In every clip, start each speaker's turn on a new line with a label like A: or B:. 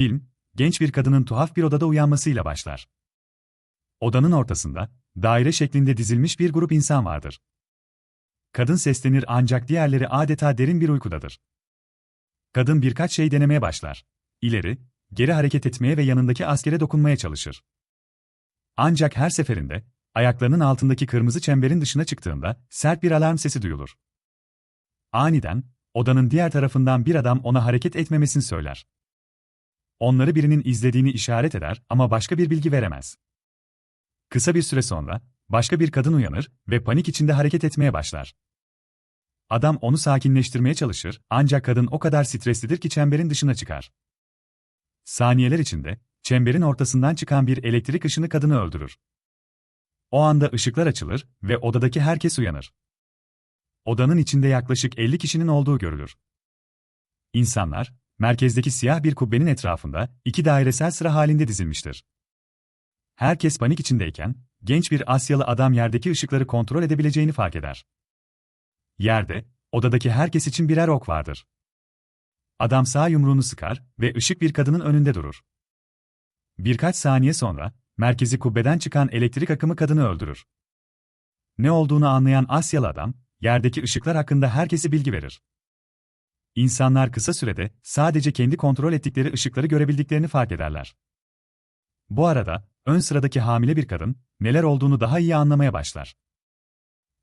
A: Film, genç bir kadının tuhaf bir odada uyanmasıyla başlar. Odanın ortasında, daire şeklinde dizilmiş bir grup insan vardır. Kadın seslenir ancak diğerleri adeta derin bir uykudadır. Kadın birkaç şey denemeye başlar. İleri, geri hareket etmeye ve yanındaki askere dokunmaya çalışır. Ancak her seferinde, ayaklarının altındaki kırmızı çemberin dışına çıktığında sert bir alarm sesi duyulur. Aniden, odanın diğer tarafından bir adam ona hareket etmemesini söyler. Onları birinin izlediğini işaret eder ama başka bir bilgi veremez. Kısa bir süre sonra, başka bir kadın uyanır ve panik içinde hareket etmeye başlar. Adam onu sakinleştirmeye çalışır ancak kadın o kadar streslidir ki çemberin dışına çıkar. Saniyeler içinde, çemberin ortasından çıkan bir elektrik ışını kadını öldürür. O anda ışıklar açılır ve odadaki herkes uyanır. Odanın içinde yaklaşık 50 kişinin olduğu görülür. İnsanlar, merkezdeki siyah bir kubbenin etrafında iki dairesel sıra halinde dizilmiştir. Herkes panik içindeyken, genç bir Asyalı adam yerdeki ışıkları kontrol edebileceğini fark eder. Yerde, odadaki herkes için birer ok vardır. Adam sağ yumruğunu sıkar ve ışık bir kadının önünde durur. Birkaç saniye sonra, merkezi kubbeden çıkan elektrik akımı kadını öldürür. Ne olduğunu anlayan Asyalı adam, yerdeki ışıklar hakkında herkese bilgi verir. İnsanlar kısa sürede sadece kendi kontrol ettikleri ışıkları görebildiklerini fark ederler. Bu arada, ön sıradaki hamile bir kadın, neler olduğunu daha iyi anlamaya başlar.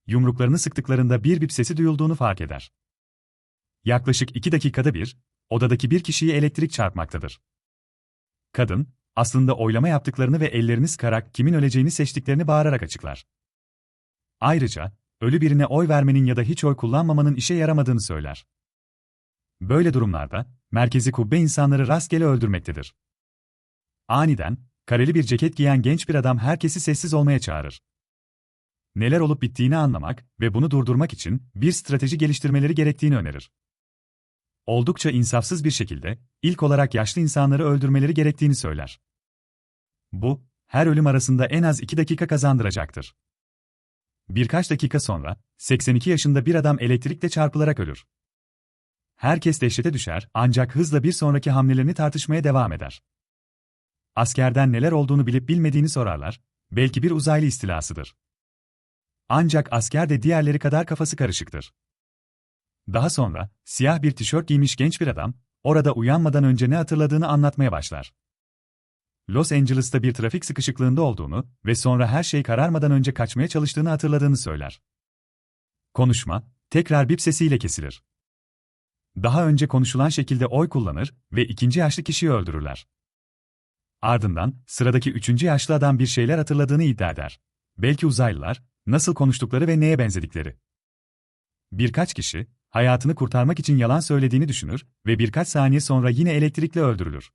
A: Yumruklarını sıktıklarında bir bip sesi duyulduğunu fark eder. Yaklaşık iki dakikada bir, odadaki bir kişiyi elektrik çarpmaktadır. Kadın, aslında oylama yaptıklarını ve ellerini sıkarak kimin öleceğini seçtiklerini bağırarak açıklar. Ayrıca, ölü birine oy vermenin ya da hiç oy kullanmamanın işe yaramadığını söyler. Böyle durumlarda, merkezi kubbe insanları rastgele öldürmektedir. Aniden, kareli bir ceket giyen genç bir adam herkesi sessiz olmaya çağırır. Neler olup bittiğini anlamak ve bunu durdurmak için bir strateji geliştirmeleri gerektiğini önerir. Oldukça insafsız bir şekilde, ilk olarak yaşlı insanları öldürmeleri gerektiğini söyler. Bu, her ölüm arasında en az 2 dakika kazandıracaktır. Birkaç dakika sonra, 82 yaşında bir adam elektrikle çarpılarak ölür. Herkes dehşete düşer ancak hızla bir sonraki hamlelerini tartışmaya devam eder. Askerden neler olduğunu bilip bilmediğini sorarlar, belki bir uzaylı istilasıdır. Ancak asker de diğerleri kadar kafası karışıktır. Daha sonra, siyah bir tişört giymiş genç bir adam, orada uyanmadan önce ne hatırladığını anlatmaya başlar. Los Angeles'ta bir trafik sıkışıklığında olduğunu ve sonra her şey kararmadan önce kaçmaya çalıştığını hatırladığını söyler. Konuşma, tekrar bip sesiyle kesilir. Daha önce konuşulan şekilde oy kullanır ve ikinci yaşlı kişiyi öldürürler. Ardından, sıradaki üçüncü yaşlı adam bir şeyler hatırladığını iddia eder. Belki uzaylılar, nasıl konuştukları ve neye benzedikleri. Birkaç kişi, hayatını kurtarmak için yalan söylediğini düşünür ve birkaç saniye sonra yine elektrikle öldürülür.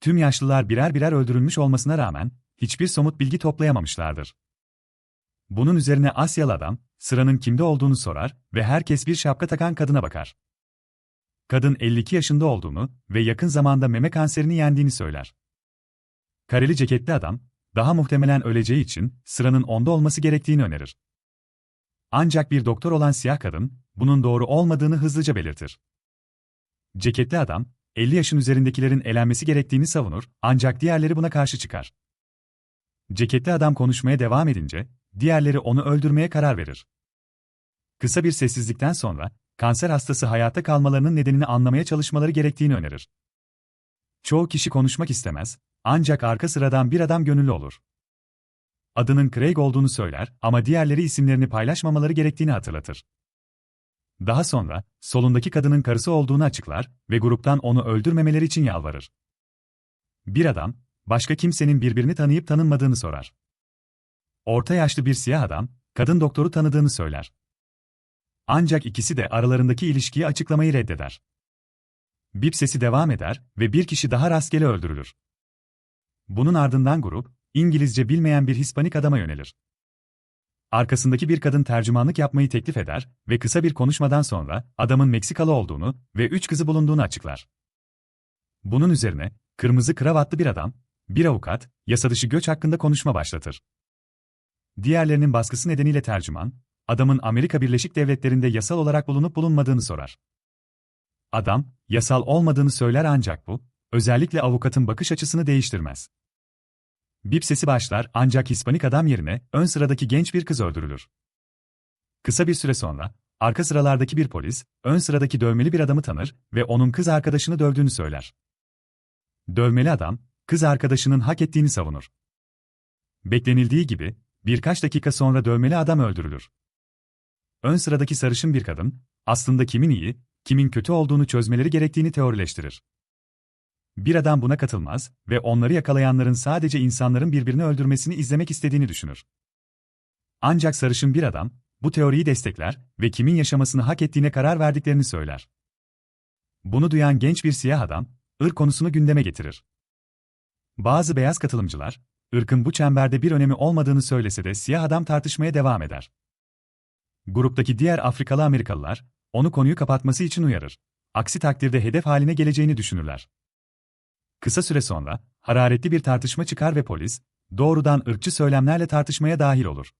A: Tüm yaşlılar birer birer öldürülmüş olmasına rağmen, hiçbir somut bilgi toplayamamışlardır. Bunun üzerine Asyalı adam, sıranın kimde olduğunu sorar ve herkes bir şapka takan kadına bakar. Kadın 52 yaşında olduğunu ve yakın zamanda meme kanserini yendiğini söyler. Kareli ceketli adam, daha muhtemelen öleceği için sıranın onda olması gerektiğini önerir. Ancak bir doktor olan siyah kadın, bunun doğru olmadığını hızlıca belirtir. Ceketli adam, 50 yaşın üzerindekilerin elenmesi gerektiğini savunur, ancak diğerleri buna karşı çıkar. Ceketli adam konuşmaya devam edince, diğerleri onu öldürmeye karar verir. Kısa bir sessizlikten sonra, kanser hastası hayatta kalmalarının nedenini anlamaya çalışmaları gerektiğini önerir. Çoğu kişi konuşmak istemez, ancak arka sıradan bir adam gönüllü olur. Adının Craig olduğunu söyler ama diğerleri isimlerini paylaşmamaları gerektiğini hatırlatır. Daha sonra, solundaki kadının karısı olduğunu açıklar ve gruptan onu öldürmemeleri için yalvarır. Bir adam, başka kimsenin birbirini tanıyıp tanınmadığını sorar. Orta yaşlı bir siyah adam, kadın doktoru tanıdığını söyler. Ancak ikisi de aralarındaki ilişkiyi açıklamayı reddeder. Bip sesi devam eder ve bir kişi daha rastgele öldürülür. Bunun ardından grup, İngilizce bilmeyen bir Hispanik adama yönelir. Arkasındaki bir kadın tercümanlık yapmayı teklif eder ve kısa bir konuşmadan sonra adamın Meksikalı olduğunu ve üç kızı bulunduğunu açıklar. Bunun üzerine, kırmızı kravatlı bir adam, bir avukat, yasadışı göç hakkında konuşma başlatır. Diğerlerinin baskısı nedeniyle tercüman, adamın Amerika Birleşik Devletleri'nde yasal olarak bulunup bulunmadığını sorar. Adam, yasal olmadığını söyler ancak bu, özellikle avukatın bakış açısını değiştirmez. Bip sesi başlar ancak Hispanik adam yerine ön sıradaki genç bir kız öldürülür. Kısa bir süre sonra, arka sıralardaki bir polis, ön sıradaki dövmeli bir adamı tanır ve onun kız arkadaşını dövdüğünü söyler. Dövmeli adam, kız arkadaşının hak ettiğini savunur. Beklenildiği gibi, birkaç dakika sonra dövmeli adam öldürülür. Ön sıradaki sarışın bir kadın, aslında kimin iyi, kimin kötü olduğunu çözmeleri gerektiğini teorileştirir. Bir adam buna katılmaz ve onları yakalayanların sadece insanların birbirini öldürmesini izlemek istediğini düşünür. Ancak sarışın bir adam, bu teoriyi destekler ve kimin yaşamasını hak ettiğine karar verdiklerini söyler. Bunu duyan genç bir siyah adam, ırk konusunu gündeme getirir. Bazı beyaz katılımcılar, ırkın bu çemberde bir önemi olmadığını söylese de siyah adam tartışmaya devam eder. Gruptaki diğer Afrikalı Amerikalılar, onu konuyu kapatması için uyarır. Aksi takdirde hedef haline geleceğini düşünürler. Kısa süre sonra, hararetli bir tartışma çıkar ve polis, doğrudan ırkçı söylemlerle tartışmaya dahil olur.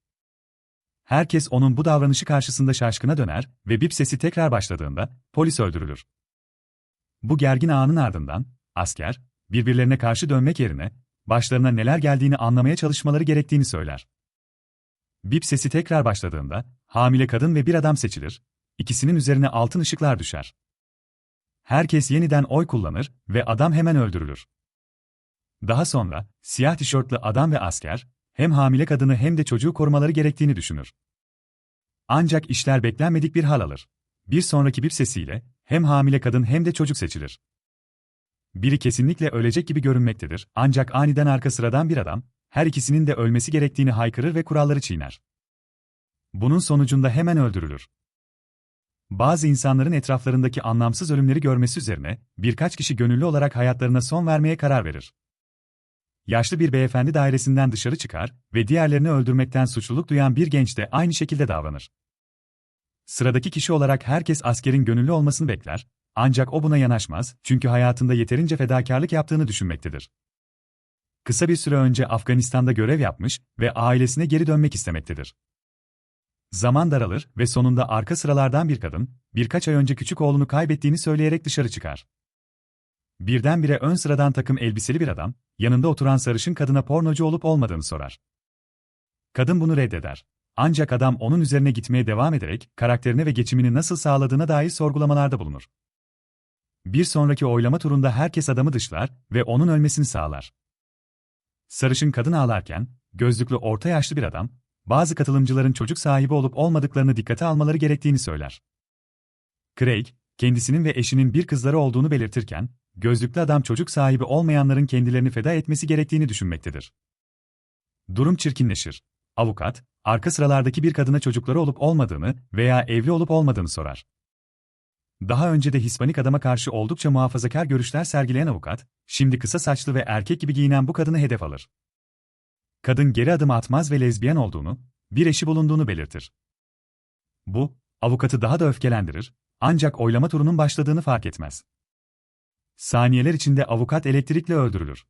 A: Herkes onun bu davranışı karşısında şaşkına döner ve bip sesi tekrar başladığında, polis öldürülür. Bu gergin anın ardından, asker, birbirlerine karşı dönmek yerine, başlarına neler geldiğini anlamaya çalışmaları gerektiğini söyler. Bip sesi tekrar başladığında, hamile kadın ve bir adam seçilir, ikisinin üzerine altın ışıklar düşer. Herkes yeniden oy kullanır ve adam hemen öldürülür. Daha sonra, siyah tişörtlü adam ve asker, hem hamile kadını hem de çocuğu korumaları gerektiğini düşünür. Ancak işler beklenmedik bir hal alır. Bir sonraki bir sesiyle, hem hamile kadın hem de çocuk seçilir. Biri kesinlikle ölecek gibi görünmektedir, ancak aniden arka sıradan bir adam, her ikisinin de ölmesi gerektiğini haykırır ve kuralları çiğner. Bunun sonucunda hemen öldürülür. Bazı insanların etraflarındaki anlamsız ölümleri görmesi üzerine, birkaç kişi gönüllü olarak hayatlarına son vermeye karar verir. Yaşlı bir beyefendi dairesinden dışarı çıkar ve diğerlerini öldürmekten suçluluk duyan bir genç de aynı şekilde davranır. Sıradaki kişi olarak herkes askerin gönüllü olmasını bekler, ancak o buna yanaşmaz çünkü hayatında yeterince fedakarlık yaptığını düşünmektedir. Kısa bir süre önce Afganistan'da görev yapmış ve ailesine geri dönmek istemektedir. Zaman daralır ve sonunda arka sıralardan bir kadın, birkaç ay önce küçük oğlunu kaybettiğini söyleyerek dışarı çıkar. Birdenbire ön sıradan takım elbiseli bir adam, yanında oturan sarışın kadına pornocu olup olmadığını sorar. Kadın bunu reddeder. Ancak adam onun üzerine gitmeye devam ederek karakterini ve geçimini nasıl sağladığına dair sorgulamalarda bulunur. Bir sonraki oylama turunda herkes adamı dışlar ve onun ölmesini sağlar. Sarışın kadın ağlarken, gözlüklü orta yaşlı bir adam, bazı katılımcıların çocuk sahibi olup olmadıklarını dikkate almaları gerektiğini söyler. Craig, kendisinin ve eşinin bir kızları olduğunu belirtirken, gözlüklü adam çocuk sahibi olmayanların kendilerini feda etmesi gerektiğini düşünmektedir. Durum çirkinleşir. Avukat, arka sıralardaki bir kadına çocukları olup olmadığını veya evli olup olmadığını sorar. Daha önce de Hispanik adama karşı oldukça muhafazakar görüşler sergileyen avukat, şimdi kısa saçlı ve erkek gibi giyinen bu kadını hedef alır. Kadın geri adım atmaz ve lezbiyen olduğunu, bir eşi bulunduğunu belirtir. Bu, avukatı daha da öfkelendirir, ancak oylama turunun başladığını fark etmez. Saniyeler içinde avukat elektrikle öldürülür.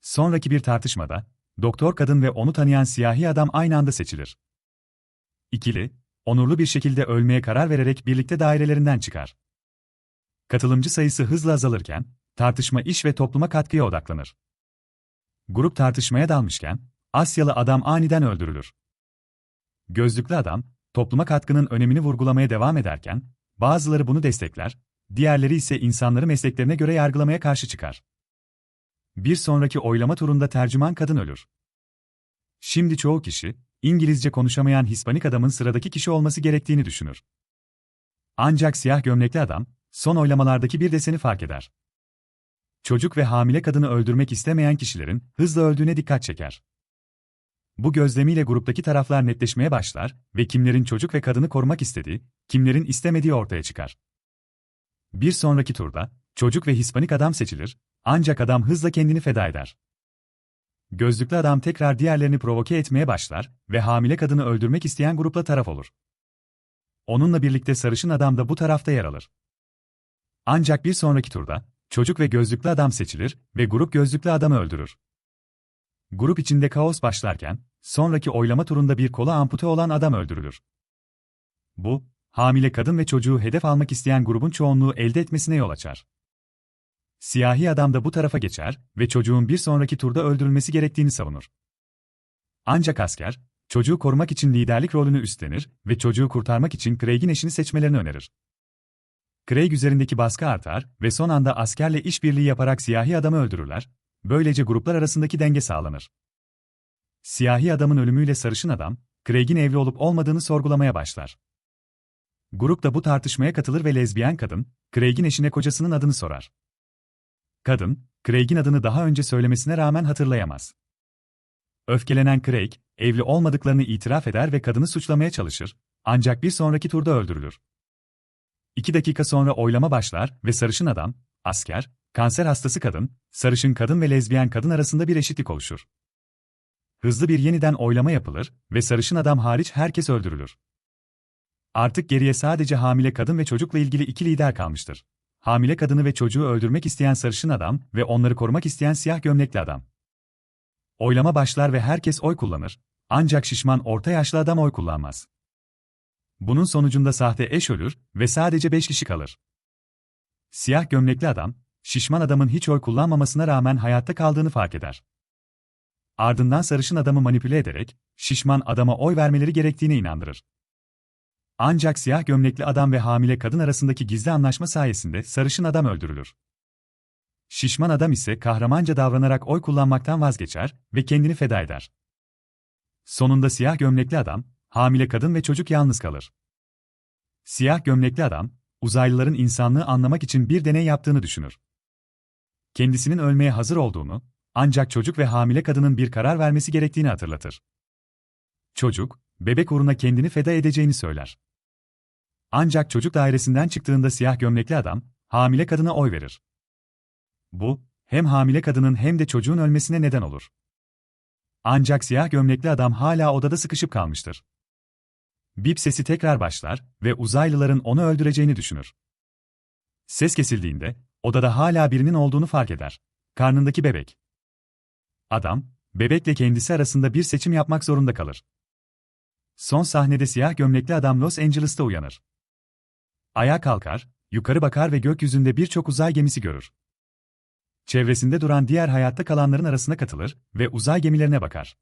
A: Sonraki bir tartışmada, doktor kadın ve onu tanıyan siyahi adam aynı anda seçilir. İkili, onurlu bir şekilde ölmeye karar vererek birlikte dairelerinden çıkar. Katılımcı sayısı hızla azalırken, tartışma iş ve topluma katkıya odaklanır. Grup tartışmaya dalmışken, Asyalı adam aniden öldürülür. Gözlüklü adam, topluma katkının önemini vurgulamaya devam ederken, bazıları bunu destekler, diğerleri ise insanları mesleklerine göre yargılamaya karşı çıkar. Bir sonraki oylama turunda tercüman kadın ölür. Şimdi çoğu kişi, İngilizce konuşamayan Hispanik adamın sıradaki kişi olması gerektiğini düşünür. Ancak siyah gömlekli adam, son oylamalardaki bir deseni fark eder. Çocuk ve hamile kadını öldürmek istemeyen kişilerin hızla öldüğüne dikkat çeker. Bu gözlemiyle gruptaki taraflar netleşmeye başlar ve kimlerin çocuk ve kadını korumak istediği, kimlerin istemediği ortaya çıkar. Bir sonraki turda, çocuk ve Hispanik adam seçilir, ancak adam hızla kendini feda eder. Gözlüklü adam tekrar diğerlerini provoke etmeye başlar ve hamile kadını öldürmek isteyen grupla taraf olur. Onunla birlikte sarışın adam da bu tarafta yer alır. Ancak bir sonraki turda, çocuk ve gözlüklü adam seçilir ve grup gözlüklü adamı öldürür. Grup içinde kaos başlarken, sonraki oylama turunda bir kola ampute olan adam öldürülür. Bu, hamile kadın ve çocuğu hedef almak isteyen grubun çoğunluğu elde etmesine yol açar. Siyahi adam da bu tarafa geçer ve çocuğun bir sonraki turda öldürülmesi gerektiğini savunur. Ancak asker, çocuğu korumak için liderlik rolünü üstlenir ve çocuğu kurtarmak için Craig'in eşini seçmelerini önerir. Craig üzerindeki baskı artar ve son anda askerle işbirliği yaparak siyahi adamı öldürürler, böylece gruplar arasındaki denge sağlanır. Siyahi adamın ölümüyle sarışın adam, Craig'in evli olup olmadığını sorgulamaya başlar. Grup da bu tartışmaya katılır ve lezbiyen kadın, Craig'in eşine kocasının adını sorar. Kadın, Craig'in adını daha önce söylemesine rağmen hatırlayamaz. Öfkelenen Craig, evli olmadıklarını itiraf eder ve kadını suçlamaya çalışır, ancak bir sonraki turda öldürülür. İki dakika sonra oylama başlar ve sarışın adam, asker, kanser hastası kadın, sarışın kadın ve lezbiyen kadın arasında bir eşitlik oluşur. Hızlı bir yeniden oylama yapılır ve sarışın adam hariç herkes öldürülür. Artık geriye sadece hamile kadın ve çocukla ilgili iki lider kalmıştır. Hamile kadını ve çocuğu öldürmek isteyen sarışın adam ve onları korumak isteyen siyah gömlekli adam. Oylama başlar ve herkes oy kullanır, ancak şişman orta yaşlı adam oy kullanmaz. Bunun sonucunda sahte eş ölür ve sadece 5 kişi kalır. Siyah gömlekli adam, şişman adamın hiç oy kullanmamasına rağmen hayatta kaldığını fark eder. Ardından sarışın adamı manipüle ederek, şişman adama oy vermeleri gerektiğine inandırır. Ancak siyah gömlekli adam ve hamile kadın arasındaki gizli anlaşma sayesinde sarışın adam öldürülür. Şişman adam ise kahramanca davranarak oy kullanmaktan vazgeçer ve kendini feda eder. Sonunda siyah gömlekli adam, hamile kadın ve çocuk yalnız kalır. Siyah gömlekli adam, uzaylıların insanlığı anlamak için bir deney yaptığını düşünür. Kendisinin ölmeye hazır olduğunu, ancak çocuk ve hamile kadının bir karar vermesi gerektiğini hatırlatır. Çocuk, bebek uğruna kendini feda edeceğini söyler. Ancak çocuk dairesinden çıktığında siyah gömlekli adam, hamile kadına oy verir. Bu, hem hamile kadının hem de çocuğun ölmesine neden olur. Ancak siyah gömlekli adam hala odada sıkışıp kalmıştır. Bip sesi tekrar başlar ve uzaylıların onu öldüreceğini düşünür. Ses kesildiğinde, odada hala birinin olduğunu fark eder. Karnındaki bebek. Adam, bebekle kendisi arasında bir seçim yapmak zorunda kalır. Son sahnede siyah gömlekli adam Los Angeles'ta uyanır. Ayağa kalkar, yukarı bakar ve gökyüzünde birçok uzay gemisi görür. Çevresinde duran diğer hayatta kalanların arasına katılır ve uzay gemilerine bakar.